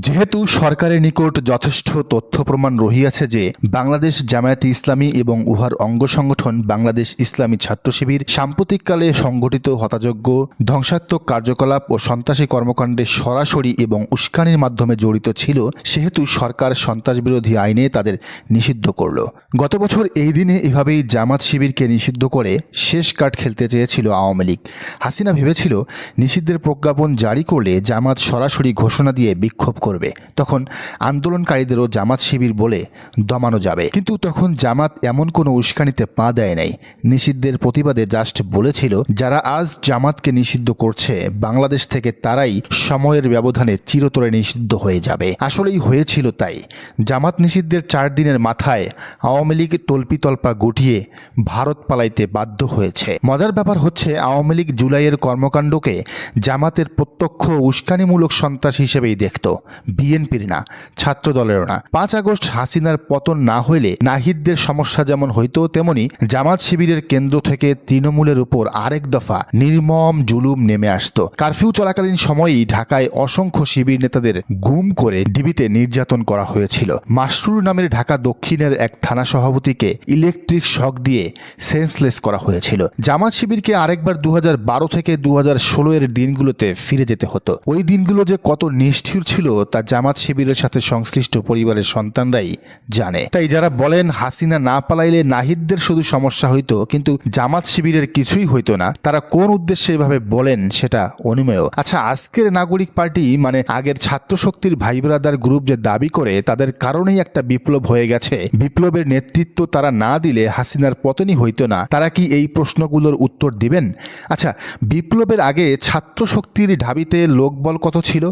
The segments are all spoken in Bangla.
যেহেতু সরকারের নিকট যথেষ্ট তথ্য প্রমাণ রহিয়াছে যে বাংলাদেশ জামায়াতে ইসলামী এবং উহার অঙ্গ সংগঠন বাংলাদেশ ইসলামী ছাত্র শিবির সাম্প্রতিককালে সংগঠিত হতাযোগ্য ধ্বংসাত্মক কার্যকলাপ ও সন্ত্রাসী কর্মকাণ্ডে সরাসরি এবং উস্কানির মাধ্যমে জড়িত ছিল, সেহেতু সরকার সন্ত্রাসবিরোধী আইনে তাদের নিষিদ্ধ করল। গত বছর এই দিনে এভাবেই জামাত শিবিরকে নিষিদ্ধ করে শেষ কাঠ খেলতে চেয়েছিল আওয়ামী লীগ। হাসিনা ভেবেছিল, নিষিদ্ধের প্রজ্ঞাপন জারি করলে জামাত সরাসরি ঘোষণা দিয়ে বিক্ষোভ করবে। তখন আন্দোলনকারীদেরও জামাত শিবির বলে দমানো যাবে। কিন্তু তখন জামাত এমন কোনো উস্কানিতে পা দেয় নাই। নিষিদ্ধের প্রতিবাদে জাস্ট বলেছিল, যারা আজ জামাতকে নিষিদ্ধ করছে, বাংলাদেশ থেকে তারাই সময়ের ব্যবধানে চিরতরে নিষিদ্ধ হয়ে যাবে। আসলেই হয়েছিল তাই। জামাত নিষিদ্ধের চার দিনের মাথায় আওয়ামী লীগ তল্পিতল্পা গুটিয়ে ভারত পালাইতে বাধ্য হয়েছে। মজার ব্যাপার হচ্ছে, আওয়ামী লীগ জুলাইয়ের কর্মকাণ্ডকে জামাতের প্রত্যক্ষ উস্কানিমূলক সন্ত্রাস হিসেবেই দেখত। বিএনপির না ছাত্র দলেরও না। পাঁচ আগস্ট হাসিনার পতন না হইলে নাহিদদের সমস্যা যেমন হইতো তেমনি জামাত শিবিরের কেন্দ্র থেকে তৃণমূলের উপর আরেক দফা নির্মম জুলুম নেমে আসতো। কারফিউ চলাকালীন সময়েই ঢাকায় অসংখ্য শিবির নেতাদের গুম করে ডিবিতে নির্যাতন করা হয়েছিল। মাসরুর নামের ঢাকা দক্ষিণের এক থানা সভাপতিকে ইলেকট্রিক শক দিয়ে সেন্সলেস করা হয়েছিল। জামাত শিবিরকে আরেকবার দু হাজার বারো থেকে দু হাজার ষোলো এর দিনগুলোতে ফিরে যেতে হতো। ওই দিনগুলো যে কত নিষ্ঠুর ছিল তা জামাত শিবিরের সাথে সংশ্লিষ্ট পরিবারের সন্তানরাই জানে। তাই যারা বলেন হাসিনা না পালাইলে নাহিদদের শুধু সমস্যা হইতো, কিন্তু জামাত শিবিরের কিছুই হইতো না, তারা কোন উদ্দেশ্যে এভাবে বলেন সেটা অনুমেয়। আচ্ছা আজকের নাগরিক পার্টি মানে আগের ছাত্র শক্তির ভাই ব্রাদার গ্রুপ যে দাবি করে, তাদের কারণেই একটা বিপ্লব হয়ে গেছে। বিপ্লবের নেতৃত্ব তারা না দিলে হাসিনার পতনই হইতো না। তারা কি এই প্রশ্নগুলোর উত্তর দিবেন? আচ্ছা বিপ্লবের আগে ছাত্র শক্তির ঢাবিতে লোকবল কত ছিল?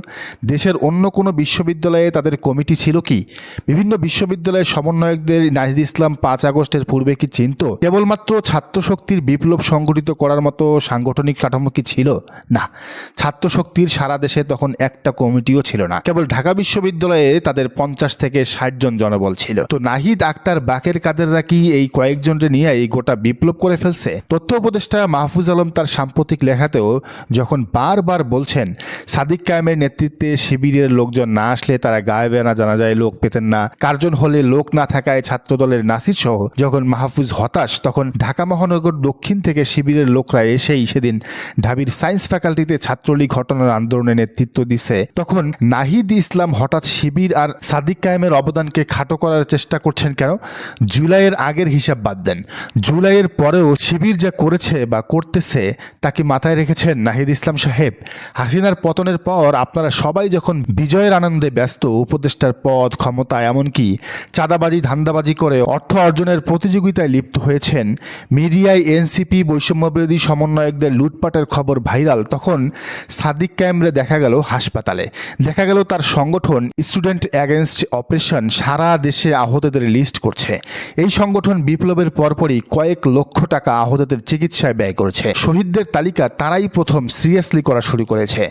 দেশের অন্য কোনো বিশ্ববিদ্যালয়ে তাদের কমিটি ছিল কি? বিভিন্ন বিশ্ববিদ্যালয়ের সমন্বয়কদের নাহিদ ইসলাম পাঁচ আগস্টের পূর্বে কি চিনত? কেবলমাত্র ছাত্র শক্তির বিপ্লব সংগঠিত করার মতো সাংগঠনিক কাঠামো কি ছিল? না। ছাত্র শক্তির সারা দেশে তখন একটা কমিটিও ছিল না। কেবল ঢাকা বিশ্ববিদ্যালয়ে তাদের পঞ্চাশ থেকে ষাট জন জনবল ছিল। তো নাহিদ আক্তার বাকের কাদেররা কি এই কয়েকজনকে নিয়ে এই গোটা বিপ্লব করে ফেলছে? তথ্য উপদেষ্টা মাহফুজ আলম তার সাম্প্রতিক লেখাতেও যখন বারবার বলছেন, সাদিক কায়েমের নেতৃত্বে শিবিরের লোকজন না আসলে তারা গায়েবে না জানা যায় লোক পেতেন না। কার্জন হলে লোক না থাকায় ছাত্রদলের নাসির সহ যখন মাহফুজ হতাশ, তখন ঢাকা মহানগর দক্ষিণ থেকে শিবিরের লোকরা এসেই সেদিন ঢাবির সায়েন্স ফ্যাকাল্টিতে ছাত্রলীগ ঘটনার আন্দোলনে নেতৃত্ব দিছে। তখন নাহিদ ইসলাম হঠাৎ শিবির আর সাদিক কায়েমের অবদানকে খাটো করার চেষ্টা করছেন কেন? জুলাইয়ের আগের হিসাব বাদ দেন। জুলাইয়ের পরেও শিবির যা করেছে বা করতেছে তাকে মাথায় রেখেছেন নাহিদ ইসলাম সাহেব? হাসিনার পতনের পর আপনারা সবাই যখন বিজয়ের আনন্দে ব্যস্ত উপদেষ্টার পদ, ক্ষমতা, এমনকি চাঁদাবাজি, ধান্দাবাজি করে অর্থ অর্জনের প্রতিযোগিতায় লিপ্ত হয়েছেন। মিডিয়ায় এনসিপি বৈষম্যবিরোধী সমন্বয়কদের লুটপাটের খবর ভাইরাল। তখন সাদিক ক্যামরে দেখা গেল হাসপাতালে। দেখা গেল তার সংগঠন স্টুডেন্ট অ্যাগেনস্ট অপারেশন সারা দেশে আহতদের লিস্ট করছে। এই সংগঠন বিপ্লবের পরপরই কয়েক লক্ষ টাকা আহতদের চিকিৎসায় ব্যয় করেছে। শহীদদের তালিকা তারাই প্রথম সিরিয়াসলি করা শুরু করেছে,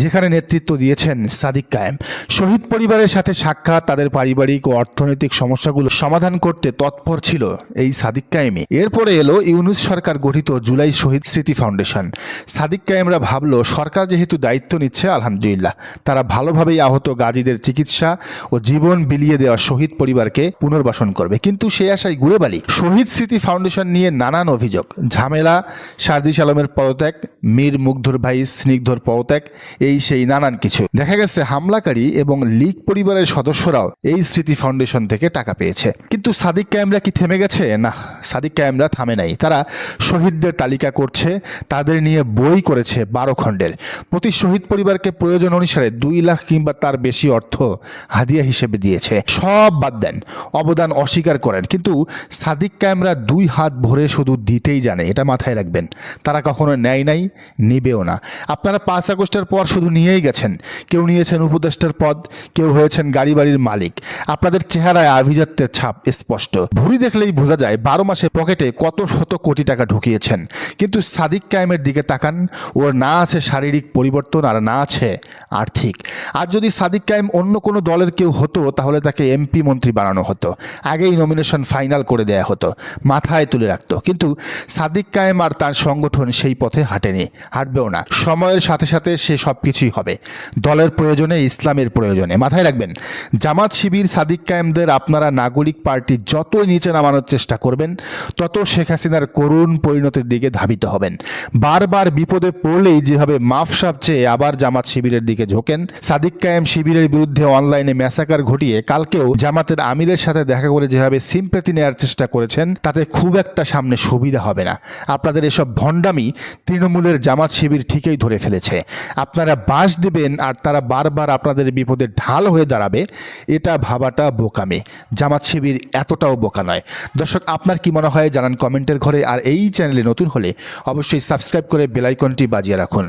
যেখানে নেতৃত্ব দিয়েছেন সাদিক কায়েম। শহীদ পরিবারের সাথে সাক্ষাৎ, তাদের পারিবারিক ও অর্থনৈতিক সমস্যাগুলো সমাধান করতে তৎপর ছিল এই সাদিক কায়েমই এরপরে এলো ইউনুস সরকার গঠিত জুলাই শহীদ স্মৃতি ফাউন্ডেশন। সাদিক কায়েমরা ভাবলো, সরকার যেহেতু দায়িত্ব নিচ্ছে, আলহামদুলিল্লাহ। তারা ভালোভাবেই আহত গাজীদের চিকিৎসা ও জীবন বিলিয়ে দেওয়া শহীদ পরিবারকে পুনর্বাসন করবে। কিন্তু সে আশায় ঘুরে বালি। শহীদ স্মৃতি ফাউন্ডেশন নিয়ে নানান অভিযোগ। ঝামেলা সারদিস আলমের পদত্যাগ, মীর মুগ্ধর ভাই স্নিগ্ধর পদত্যাগ, এই সেই নানান কিছু। দেখা গেছে হামলাকারী এবং লীগ পরিবারের সদস্যরাও এই স্মৃতি ফাউন্ডেশন থেকে টাকা পেয়েছে। কিন্তু সাদিক কায়েমরা কি থেমে গেছে? না, সাদিক কায়েমরা থামে নাই। তারা শহীদদের তালিকা করছে, তাদের নিয়ে বই করেছে বারো খণ্ডের। প্রতি শহীদ পরিবারকে প্রয়োজন অনুসারে দুই লাখ কিংবা তার বেশি অর্থ হাদিয়া হিসেবে দিয়েছে। সব বাদ দেন, অবদান অস্বীকার করেন। কিন্তু সাদিক কায়েমরা দুই হাত ভরে শুধু দিতেই জানে, এটা মাথায় রাখবেন। তারা কখনো নেয় নাই, নিবেও না। আপনারা পাঁচ আগস্টের পর শুধু নিয়েই গেছেন। কেউ নিয়েছেন উপদেষ্টার পদ কেউ হয়েছেন গাড়ি বাড়ির মালিক। আপনাদের চেহারায় আভিজাত্যের ছাপ স্পষ্ট। ভুরি দেখলেই বোঝা যায়, বারো মাসে পকেটে কত শত কোটি টাকা ঢুকিয়েছেন। কিন্তু সাদিক কায়েমের দিকে তাকান, ওর না আছে শারীরিক পরিবর্তন আর না আছে আর্থিক। আর যদি সাদিক কায়েম অন্য কোনো দলের কেউ হতো, তাহলে তাকে এমপি মন্ত্রী বানানো হতো। আগেই নমিনেশন ফাইনাল করে দেয়া হতো, মাথায় তুলে রাখতো। কিন্তু সাদিক কায়েম আর তার সংগঠন সেই পথে হাঁটেনি, হাঁটবেও না। সময়ের সাথে সাথে সে সব কিছুই হবে। দলের প্রয়োজনে ইসলামের প্রয়োজনে। মাথায় রাখবেন, জামাত শিবির সাদিক কায়েমদের আপনারা নাগরিক পার্টি যতই নিচে নামানোর চেষ্টা করবেন, তত শেখ হাসিনার করুণ পরিণতির দিকে ধাবিত হবেন। বারবার বিপদে পড়লেই যেভাবে মাফসাব চেয়ে আবার জামাত শিবিরের দিকে ঝোঁকেন। সাদিক কায়েম শিবিরের বিরুদ্ধে অনলাইনে ম্যাসাকার ঘটিয়ে কালকেও জামাতের আমিরের সাথে দেখা করে যেভাবে সিম্পেতি নেওয়ার চেষ্টা করেছেন, তাতে খুব একটা সামনে সুবিধা হবে না। আপনাদের এসব ভণ্ডামি তৃণমূলের জামাত শিবির ঠিকই ধরে ফেলেছে। আপনারা বাস দেবেন আর তারা বারবার আপনাদের বিপদে ঢাল হয়ে দাঁড়াবে, এটা ভাবাটা বোকামি। জামাত শিবির এতটাও বোকা নয়। দর্শক, আপনার কি মনে হয়? জানান কমেন্টের ঘরে। আর এই চ্যানেলে নতুন হলে অবশ্যই সাবস্ক্রাইব করে বেলাইকনটি বাজিয়ে রাখুন।